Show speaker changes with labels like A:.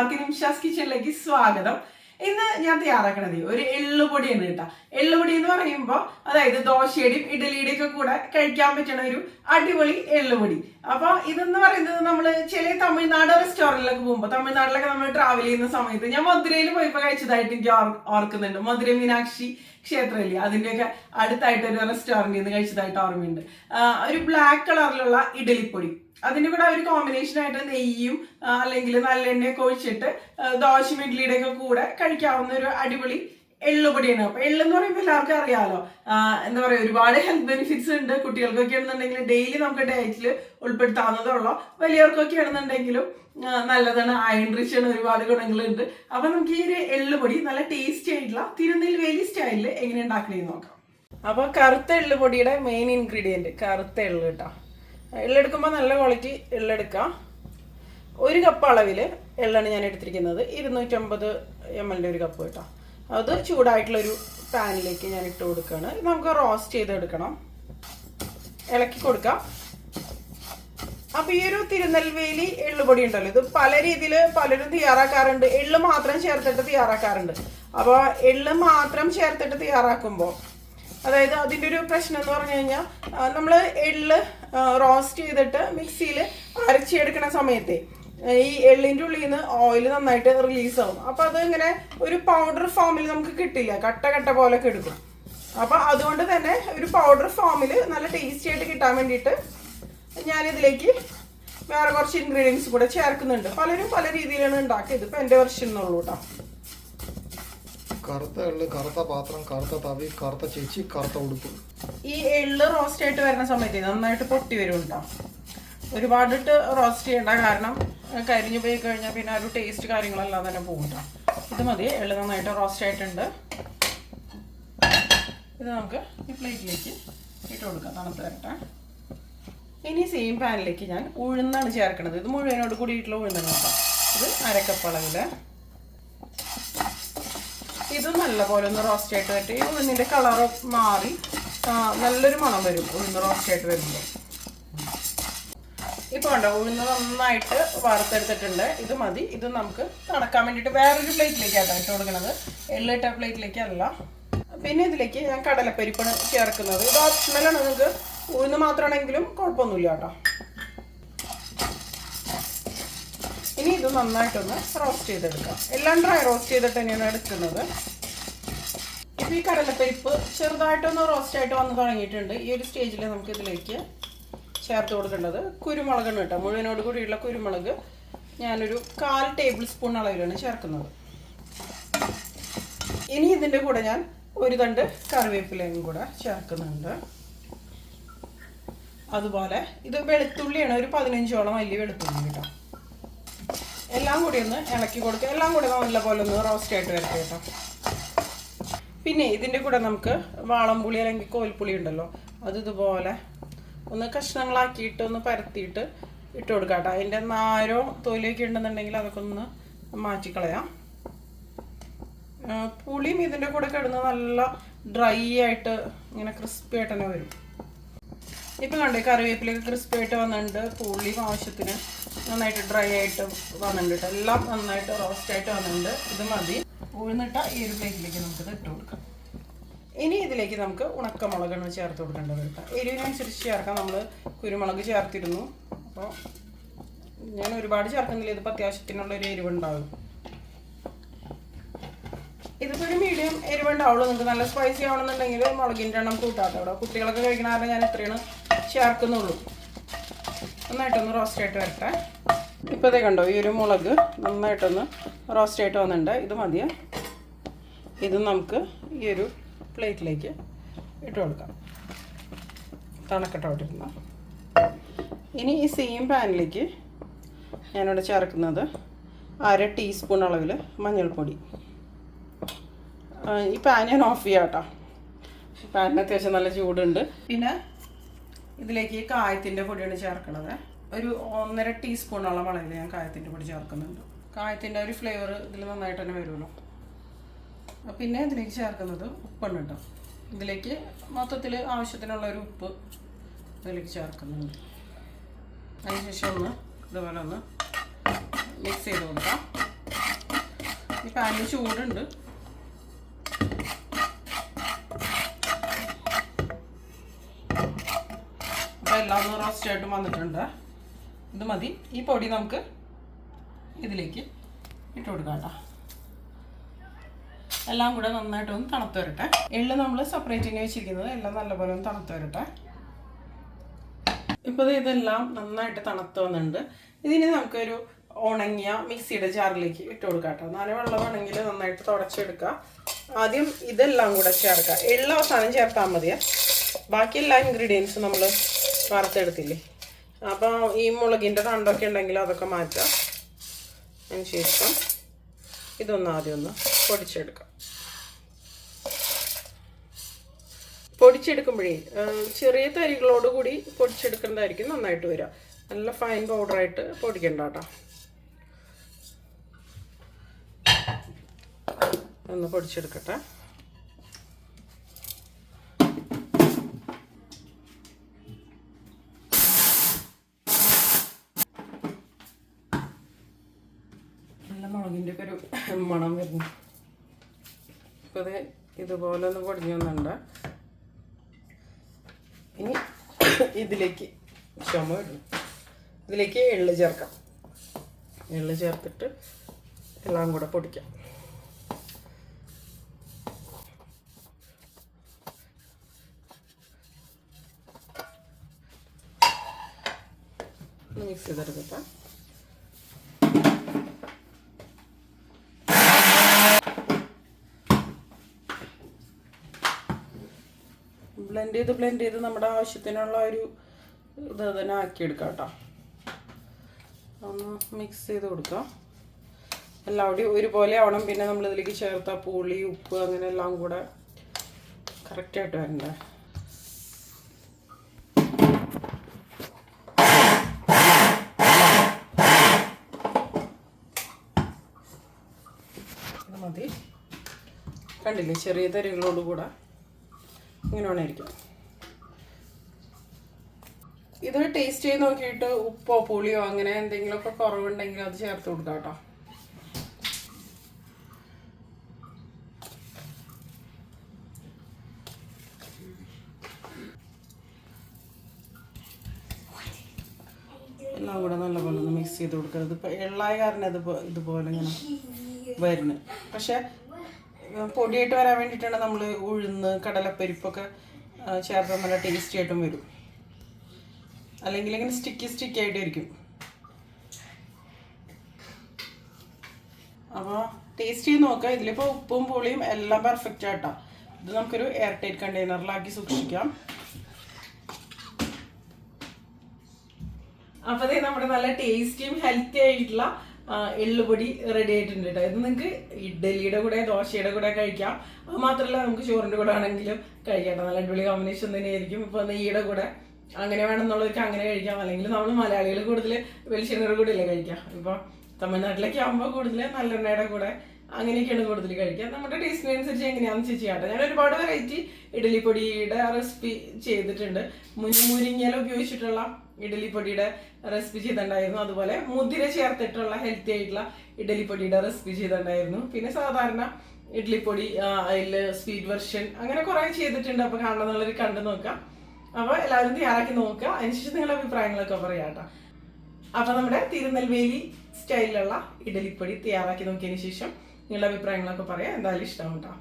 A: എല്ലാവർക്കും നിമിഷാസ് കിച്ചണിലേക്ക് സ്വാഗതം. ഇന്ന് ഞാൻ തയ്യാറാക്കണത് ഒരു എള്ളുപൊടിയാണ് കേട്ടോ. എള്ളുപൊടി എന്ന് പറയുമ്പോൾ അതായത് ദോശയുടെയും ഇഡലിയുടെയും ഒക്കെ കൂടെ കഴിക്കാൻ പറ്റുന്ന ഒരു അടിപൊളി എള്ളുപൊടി. അപ്പൊ ഇതെന്ന് പറയുന്നത് നമ്മൾ ചില തമിഴ്നാട് റെസ്റ്റോറന്റിലൊക്കെ പോകുമ്പോൾ തമിഴ്നാട്ടിലൊക്കെ നമ്മൾ ട്രാവൽ ചെയ്യുന്ന സമയത്ത് ഞാൻ മധുരയിൽ പോയപ്പോൾ കഴിച്ചതായിട്ട് എനിക്ക് ഓർക്കുന്നുണ്ട്. മധുര മീനാക്ഷി ക്ഷേത്രമില്ലേ അതിന്റെയൊക്കെ അടുത്തായിട്ട് ഒരു റെസ്റ്റോറന്റിൽ നിന്ന് കഴിച്ചതായിട്ട് ഓർമ്മയുണ്ട്. ഒരു ബ്ലാക്ക് കളറിലുള്ള ഇഡലിപ്പൊടി. അതിന്റെ കൂടെ ഒരു കോമ്പിനേഷൻ ആയിട്ട് നെയ്യും അല്ലെങ്കിൽ അല്ലെങ്കിൽ നല്ലെണ്ണയൊക്കെ ഒഴിച്ചിട്ട് ദോശ ദോശയും ഇഡ്ലിയുടെ ഒക്കെ കൂടെ കഴിക്കാവുന്ന ഒരു അടിപൊളി എള്ളുപൊടിയാണ്. അപ്പൊ എള്ളെന്ന് പറയുമ്പോൾ എല്ലാവർക്കും അറിയാലോ. എന്താ പറയുക ഒരുപാട് ഹെൽത്ത് ബെനിഫിറ്റ്സ് ഉണ്ട് കുട്ടികൾക്കൊക്കെ ആണെന്നുണ്ടെങ്കിൽ ഡെയിലി നമുക്ക് ഡയറ്റിൽ ഉൾപ്പെടുത്താവുന്നതേ ഉള്ളൂ വലിയവർക്കൊക്കെ ആണെന്നുണ്ടെങ്കിലും നല്ലതാണ് അയൺ റിച്ച് ആണ് ഒരുപാട് ഗുണങ്ങളുണ്ട്. അപ്പൊ നമുക്ക് ഈ ഒരു എള്ളുപൊടി നല്ല ടേസ്റ്റി ആയിട്ടുള്ള തിരുനെൽവേലി സ്റ്റൈലിൽ എങ്ങനെ ഉണ്ടാക്കണേന്ന് നോക്കാം. അപ്പൊ കറുത്ത എള്ളുപൊടിയുടെ മെയിൻ ഇൻഗ്രീഡിയന്റ് കറുത്ത എള്ള് കേട്ടോ. എള്ളെടുക്കുമ്പോൾ നല്ല ക്വാളിറ്റി എള്ളെടുക്കാം. ഒരു കപ്പ് അളവിൽ എള്ളാണ് ഞാൻ എടുത്തിരിക്കുന്നത്. ഇരുന്നൂറ്റമ്പത് എം എല്ലിന്റെ ഒരു കപ്പ് കേട്ടോ. അത് ചൂടായിട്ടുള്ളൊരു പാനിലേക്ക് ഞാൻ ഇട്ട് കൊടുക്കുകയാണ് നമുക്ക് റോസ്റ്റ് ചെയ്തെടുക്കണം. ഇളക്കി കൊടുക്കാം. അപ്പോൾ ഈ ഒരു തിരുനെൽവേലി എള്ളുപൊടി ഉണ്ടല്ലോ ഇത് പല രീതിയിൽ പലരും തയ്യാറാക്കാറുണ്ട്. എള്ള് മാത്രം ചേർത്തിട്ട് തയ്യാറാക്കാറുണ്ട്. അപ്പോൾ എള്ള് മാത്രം ചേർത്തിട്ട് തയ്യാറാക്കുമ്പോൾ അതായത് അതിന്റെ ഒരു പ്രശ്നം എന്ന് പറഞ്ഞു കഴിഞ്ഞാൽ നമ്മൾ എള്ള് റോസ്റ്റ് ചെയ്തിട്ട് മിക്സിയിൽ അരച്ചെടുക്കുന്ന സമയത്തെ ഈ എള്ളിന്റെ ഉള്ളിൽ നിന്ന് ഓയിൽ നന്നായിട്ട് റിലീസ് ആവും. അപ്പോൾ അത് ഇങ്ങനെ ഒരു പൗഡർ ഫോമിൽ നമുക്ക് കിട്ടില്ല കട്ട കട്ട പോലെ എടുക്കും. അപ്പോൾ അതുകൊണ്ട് തന്നെ ഒരു പൗഡർ ഫോമിൽ നല്ല ടേസ്റ്റി ആയിട്ട് കിട്ടാൻ വേണ്ടിയിട്ട് ഞാനിതിലേക്ക് വേറെ കുറച്ച് ഇൻഗ്രീഡിയൻസ് കൂടെ ചേർക്കുന്നുണ്ട്. പലരും പല രീതിയിലാണ് ഉണ്ടാക്കിയത്. ഇപ്പം എന്റെ വെർഷൻ എന്നുള്ളൂ കേട്ടോ
B: കറുത്ത എള്ള് കറുത്ത പാത്രം കറുത്ത തവി കറുത്ത ചേച്ചി കറുത്ത ഉടുപ്പ്.
A: ഈ എള്ള് റോസ്റ്റ് ആയിട്ട് വരുന്ന സമയത്ത് നന്നായിട്ട് പൊട്ടി വരും കേട്ടോ ഒരുപാടിട്ട് റോസ്റ്റ് ചെയ്യണ്ട കാരണം കരിഞ്ഞു പോയി കഴിഞ്ഞാൽ പിന്നെ ഒരു ടേസ്റ്റ് കാര്യങ്ങളെല്ലാം തന്നെ പോകും ഇത് മതി എള്ള് നന്നായിട്ട് റോസ്റ്റ് ആയിട്ടുണ്ട്. ഇത് നമുക്ക് ഈ പ്ലേറ്റിലേക്ക് ഇട്ട് കൊടുക്കാം തണുത്ത് വരട്ടെ. ഇനി സെയിം പാനിലേക്ക് ഞാൻ ഉഴുന്നാണ് ചേർക്കുന്നത് ഇത് മുഴുവനോട് കൂടിയിട്ടുള്ള ഉഴുന്നാണ് ഇത് അരക്കപ്പ് അളവിൽ ഇത് നല്ലപോലെ ഒന്ന് റോസ്റ്റ് ആയിട്ട് വരട്ടെ. ഈ ഉഴുന്നിന്റെ കളറ് മാറി നല്ലൊരു മണം വരും ഉഴുന്ന് റോസ്റ്റ് ആയിട്ട് വരുമ്പോൾ. ഇപ്പോൾ ഉണ്ടോ ഉഴുന്ന് നന്നായിട്ട് വറുത്തെടുത്തിട്ടുണ്ട്. ഇത് മതി. ഇത് നമുക്ക് നടക്കാൻ വേണ്ടിയിട്ട് വേറൊരു പ്ലേറ്റിലേക്കാണ് ഇട്ട് കൊടുക്കുന്നത് എള്ളിട്ട പ്ലേറ്റിലേക്കല്ല. പിന്നെ ഇതിലേക്ക് ഞാൻ കടലപ്പരിപ്പാണ് ചേർക്കുന്നത്. ഇത് ഓപ്ഷണലാണ് നിങ്ങൾക്ക് ഉഴുന്ന് മാത്രമാണെങ്കിലും കുഴപ്പമൊന്നുമില്ല കേട്ടോ ഇനി ഇത് നന്നായിട്ടൊന്ന് റോസ്റ്റ് ചെയ്തെടുക്കാം. എല്ലാം ഡ്രൈ റോസ്റ്റ് ചെയ്തിട്ട് തന്നെയാണ് എടുക്കുന്നത്. ഇപ്പം ഈ കടലപ്പരിപ്പ് ചെറുതായിട്ടൊന്ന് റോസ്റ്റ് ആയിട്ട് വന്ന് തുടങ്ങിയിട്ടുണ്ട്. ഈ ഒരു സ്റ്റേജിൽ നമുക്ക് ഇതിലേക്ക് ചേർത്ത് കൊടുക്കേണ്ടത് കുരുമുളകാണ് കേട്ടോ. മുഴുവനോട് കൂടിയുള്ള കുരുമുളക് ഞാനൊരു കാൽ ടേബിൾ സ്പൂൺ അളവിലാണ് ചേർക്കുന്നത്. ഇനി ഇതിന്റെ കൂടെ ഞാൻ ഒരു തണ്ട് കറിവേപ്പിലയും കൂടെ ചേർക്കുന്നുണ്ട്. അതുപോലെ ഇത് വെളുത്തുള്ളിയാണ് ഒരു പതിനഞ്ചോളം വലിയ വെളുത്തുള്ളി കേട്ടോ. എല്ലാം കൂടി ഒന്ന് ഇളക്കി കൊടുക്കുക. എല്ലാം കൂടി നല്ലപോലെ ഒന്ന് റോസ്റ്റ് ആയിട്ട് വരട്ടെ കേട്ടോ. പിന്നെ ഇതിന്റെ കൂടെ നമുക്ക് വാളംപുളി അല്ലെങ്കിൽ കോൽപ്പുളി ഉണ്ടല്ലോ അത് ഇതുപോലെ ഒന്ന് കഷ്ണങ്ങളാക്കിയിട്ട് ഒന്ന് പരത്തിയിട്ട് ഇട്ട് കൊടുക്കാം കേട്ടോ. അതിന്റെ നാരോ തൊലിയൊക്കെ ഉണ്ടെന്നുണ്ടെങ്കിൽ അതൊക്കെ ഒന്ന് മാറ്റിക്കളയാം. പുളിയും ഇതിന്റെ കൂടെ കിടന്ന് നല്ല ഡ്രൈ ആയിട്ട് ഇങ്ങനെ ക്രിസ്പി ആയിട്ട് തന്നെ വരും. ഇപ്പം കണ്ടേ കറിവേപ്പിലൊക്കെ ക്രിസ്പി ആയിട്ട് വന്നിട്ടുണ്ട്. പുളിയും ആവശ്യത്തിന് നന്നായിട്ട് ഡ്രൈ ആയിട്ട് വന്നിട്ടുണ്ട് കേട്ടോ എല്ലാം നന്നായിട്ട് റോസ്റ്റ് ആയിട്ട് വന്നിട്ടുണ്ട്. ഇത് മതി. ഉഴുന്നിട്ട ഈ ഒരു പ്ലേറ്റിലേക്ക് നമുക്ക് ഇട്ട് കൊടുക്കാം. ഇനി ഇതിലേക്ക് നമുക്ക് ഉണക്കമുളകാണ് ചേർത്ത് കൊടുക്കേണ്ടത് കേട്ടോ എരിവിനനുസരിച്ച് ചേർക്കാം. നമ്മൾ കുരുമുളക് ചേർത്തിരുന്നു. അപ്പോൾ ഞാൻ ഒരുപാട് ചേർക്കുന്നില്ല ഇതിപ്പോൾ അത്യാവശ്യത്തിനുള്ള ഒരു എരിവുണ്ടാകും ഇതിപ്പോൾ ഒരു മീഡിയം എരിവുണ്ടാവുള്ളൂ. നിങ്ങൾക്ക് നല്ല സ്പൈസി ആവണമെന്നുണ്ടെങ്കിൽ മുളകിന്റെ എണ്ണം കൂട്ടാട്ടോ കുട്ടികളൊക്കെ കഴിക്കണ കാരണം ഞാൻ എത്രയാണ് ചേർക്കുന്നുള്ളൂ. നന്നായിട്ടൊന്ന് റോസ്റ്റ് ആയിട്ട് വരട്ടെ. ഇപ്പോൾ ഇതേ കണ്ടോ ഈ ഒരു മുളക് നന്നായിട്ടൊന്ന് റോസ്റ്റ് ആയിട്ട് വന്നിട്ടുണ്ട്. ഇത് മതിയേ? ഇത് നമുക്ക് ഈ ഒരു പ്ലേറ്റിലേക്ക് ഇട്ട് കൊടുക്കാം. തണക്കെട്ടോട്ടിരുന്ന ഇനി ഈ സെയിം പാനിലേക്ക് ഞാനിവിടെ ചേർക്കുന്നത് അര ടീസ്പൂൺ അളവിൽ മഞ്ഞൾപ്പൊടി. ഈ പാൻ ഞാൻ ഓഫ് ചെയ്യാം കേട്ടോ. പാനിന് അത്യാവശ്യം നല്ല ചൂടുണ്ട്. പിന്നെ ഇതിലേക്ക് ഈ കായത്തിന്റെ പൊടിയാണ് ചേർക്കണത്. ഒരു ഒന്നര ടീസ്പൂണോളം അളവിൽ ഞാൻ കായത്തിന്റെ പൊടി ചേർക്കുന്നുണ്ട്. കായത്തിന്റെ ഒരു ഫ്ലേവർ ഇതിൽ നന്നായിട്ട് തന്നെ വരുമല്ലോ. പിന്നെ ഇതിലേക്ക് ചേർക്കുന്നത് ഉപ്പാണ് കേട്ടോ. ഇതിലേക്ക് മൊത്തത്തിൽ ആവശ്യത്തിനുള്ള ഒരു ഉപ്പ് ഇതിലേക്ക് ചേർക്കുന്നുണ്ട്. അതിനുശേഷം ഒന്ന് ഇതുപോലെ ഒന്ന് മിക്സ് ചെയ്ത് കൊടുക്കാം. ഈ പാനിന് ചൂടുണ്ട്. അപ്പോൾ എല്ലാം ഒന്ന് റോസ്റ്റായിട്ടും വന്നിട്ടുണ്ട്. ഇത് മതി. ഈ പൊടി നമുക്ക് ഇതിലേക്ക് ഇട്ട് കൊടുക്കാം കേട്ടോ. എല്ലാം കൂടെ നന്നായിട്ടൊന്ന് തണുത്ത് വരട്ടെ. എള്ള് നമ്മൾ സെപ്പറേറ്റിന് വെച്ചിരിക്കുന്നത്. എല്ലാം നല്ലപോലെ ഒന്ന് തണുത്ത് വരട്ടെ. ഇപ്പോൾ ഇതെല്ലാം നന്നായിട്ട് തണുത്ത് വന്നിട്ടുണ്ട്. ഇതിന് നമുക്കൊരു ഉണങ്ങിയ മിക്സിയുടെ ജാറിലേക്ക് ഇട്ട് കൊടുക്കാം കേട്ടോ. നല്ല വെള്ളമാണെങ്കിൽ നന്നായിട്ട് തുടച്ചെടുക്കുക ആദ്യം ഇതെല്ലാം കൂടെ ചേർക്കുക എള്ള അവസാനം ചേർത്താൽ മതിയാ. ബാക്കി എല്ലാ ഇൻഗ്രീഡിയൻസും നമ്മൾ വറുത്തെടുത്തില്ലേ? അപ്പോൾ ഈ മുളകിന്റെ തണ്ടൊക്കെ ഉണ്ടെങ്കിൽ അതൊക്കെ മാറ്റാം. അതിന് ശേഷം ഇതൊന്ന് ആദ്യം ഒന്ന് പൊടിച്ചെടുക്കാം. പൊടിച്ചെടുക്കുമ്പോഴേ ചെറിയ തരികളോട് കൂടി പൊടിച്ചെടുക്കുന്നതായിരിക്കും നന്നായിട്ട് വരിക. നല്ല ഫൈൻ പൗഡറായിട്ട് പൊടിക്കണ്ട കേട്ടോ. ഒന്ന് പൊടിച്ചെടുക്കട്ടെ നല്ല മുളകിന്റെ ഒക്കെ ഒരു മണം വരുന്നു. അപ്പോൾ ഇത് ഇതുപോലെ ഒന്ന് പൊടിഞ്ഞു വന്നുണ്ട് ഇനി ഇതിലേക്ക് ചുമ ഇടണം ഇതിലേക്ക് എള്ള് ചേർക്കാം. എള്ള് ചേർത്തിട്ട് എല്ലാം കൂടെ പൊടിക്കാം. മിക്സ് ചെയ്തെടുക്കട്ടെ ബ്ലെൻഡ് ചെയ്ത് ബ്ലെൻഡ് ചെയ്ത് നമ്മുടെ ആവശ്യത്തിനുള്ള ഒരു ഇത് തന്നെ ആക്കിയെടുക്കാം കേട്ടോ. ഒന്ന് മിക്സ് ചെയ്ത് കൊടുക്കാം. എല്ലാം കൂടി ഒരുപോലെ ആവണം. പിന്നെ നമ്മൾ ഇതിലേക്ക് ചേർത്ത പുളി ഉപ്പ് അങ്ങനെ എല്ലാം കൂടെ കറക്റ്റായിട്ട് വരണ്ടേ? മതി. കണ്ടില്ലേ? ചെറിയ തരികളോട് കൂടെ. ഇങ്ങനെ വേണമായിരിക്കും. ഇത് ടേസ്റ്റ് ചെയ്ത് നോക്കിയിട്ട് ഉപ്പോ പുളിയോ അങ്ങനെ എന്തെങ്കിലുമൊക്കെ കുറവുണ്ടെങ്കിൽ അത് ചേർത്ത് കൊടുക്കാം കേട്ടോ. എല്ലാം കൂടെ നല്ലപോലെ ഒന്ന് മിക്സ് ചെയ്ത് കൊടുക്കുക ഇതിപ്പോൾ എള്ളായ കാരണം ഇത് ഇതുപോലെ ഇങ്ങനെ വരുന്നത്. പക്ഷെ പൊടിയായിട്ട് വരാൻ വേണ്ടിയിട്ടാണ് നമ്മൾ ഉഴുന്ന് കടലപ്പരിപ്പൊക്കെ ചേർത്ത് നല്ല ടേസ്റ്റി ആയിട്ടും വരും. അല്ലെങ്കിൽ ഇങ്ങനെ സ്റ്റിക്കി സ്റ്റിക്കി ആയിട്ടായിരിക്കും. അപ്പോൾ ടേസ്റ്റ് ചെയ്ത് നോക്കാം. ഇതിലിപ്പോൾ ഉപ്പും പുളിയും എല്ലാം പെർഫെക്റ്റ് ആയിട്ടാ ഇത് നമുക്കൊരു എയർ ടൈറ്റ് കണ്ടെയ്നറിലാക്കി സൂക്ഷിക്കാം. അപ്പോൾ നമ്മുടെ നല്ല ടേസ്റ്റിയും ഹെൽത്തി ആയിട്ടുള്ള എള്ളുപൊടി റെഡി ആയിട്ടുണ്ട് കേട്ടോ ഇത് നിങ്ങൾക്ക് ഇഡ്ഡലിയുടെ കൂടെ ദോശയുടെ കൂടെ കഴിക്കാം. അത് മാത്രമല്ല നമുക്ക് ചോറിന്റെ കൂടെ ആണെങ്കിലും കഴിക്കാം. നല്ല അടിപൊളി കോമ്പിനേഷൻ തന്നെയായിരിക്കും. ഇപ്പോൾ നെയ്യുടെ കൂടെ അങ്ങനെ വേണമെന്നുള്ളവർക്ക് അങ്ങനെ കഴിക്കാം. അല്ലെങ്കിൽ നമ്മൾ മലയാളികൾ കൂടുതൽ വെളിച്ചെണ്ണയുടെ കൂടെ അല്ലേ കഴിക്കാം. ഇപ്പോൾ തമിഴ്നാട്ടിലേക്ക് ആകുമ്പോൾ കൂടുതൽ നല്ലെണ്ണയുടെ കൂടെ അങ്ങനെയൊക്കെയാണ് കൂടുതൽ കഴിക്കുക. നമ്മുടെ ടേസ്റ്റിനനുസരിച്ച് എങ്ങനെയാണെന്ന് ചേച്ചി കേട്ടോ. ഞാൻ ഒരുപാട് വെറൈറ്റി ഇഡ്ഡലിപ്പൊടിയുടെ റെസിപ്പി ചെയ്തിട്ടുണ്ട്. മുരി മുരിങ്ങയില ഉപയോഗിച്ചിട്ടുള്ള ഇഡ്ഡലിപ്പൊടിയുടെ റെസിപ്പി ചെയ്തിട്ടുണ്ടായിരുന്നു. അതുപോലെ മുതിര ചേർത്തിട്ടുള്ള ഹെൽത്തി ആയിട്ടുള്ള ഇഡ്ഡലിപ്പൊടിയുടെ റെസിപ്പി ചെയ്തിട്ടുണ്ടായിരുന്നു. പിന്നെ സാധാരണ ഇഡ്ഡലിപ്പൊടി അതിൽ സ്വീറ്റ് വെർഷൻ അങ്ങനെ കുറേ ചെയ്തിട്ടുണ്ട്. അപ്പോൾ കാണണമെന്നുള്ളവർ കണ്ടു നോക്കാം അപ്പോൾ എല്ലാവരും തയ്യാറാക്കി നോക്കുക. അതിനുശേഷം നിങ്ങളുടെ അഭിപ്രായങ്ങളൊക്കെ പറയാം കേട്ടോ. അപ്പോൾ നമ്മുടെ തിരുനെൽവേലി സ്റ്റൈലിലുള്ള ഇഡലിപ്പൊടി തയ്യാറാക്കി നോക്കിയതിനു ശേഷം നിങ്ങളുടെ അഭിപ്രായങ്ങളൊക്കെ പറയാം. എന്തായാലും ഇഷ്ടം കേട്ടോ.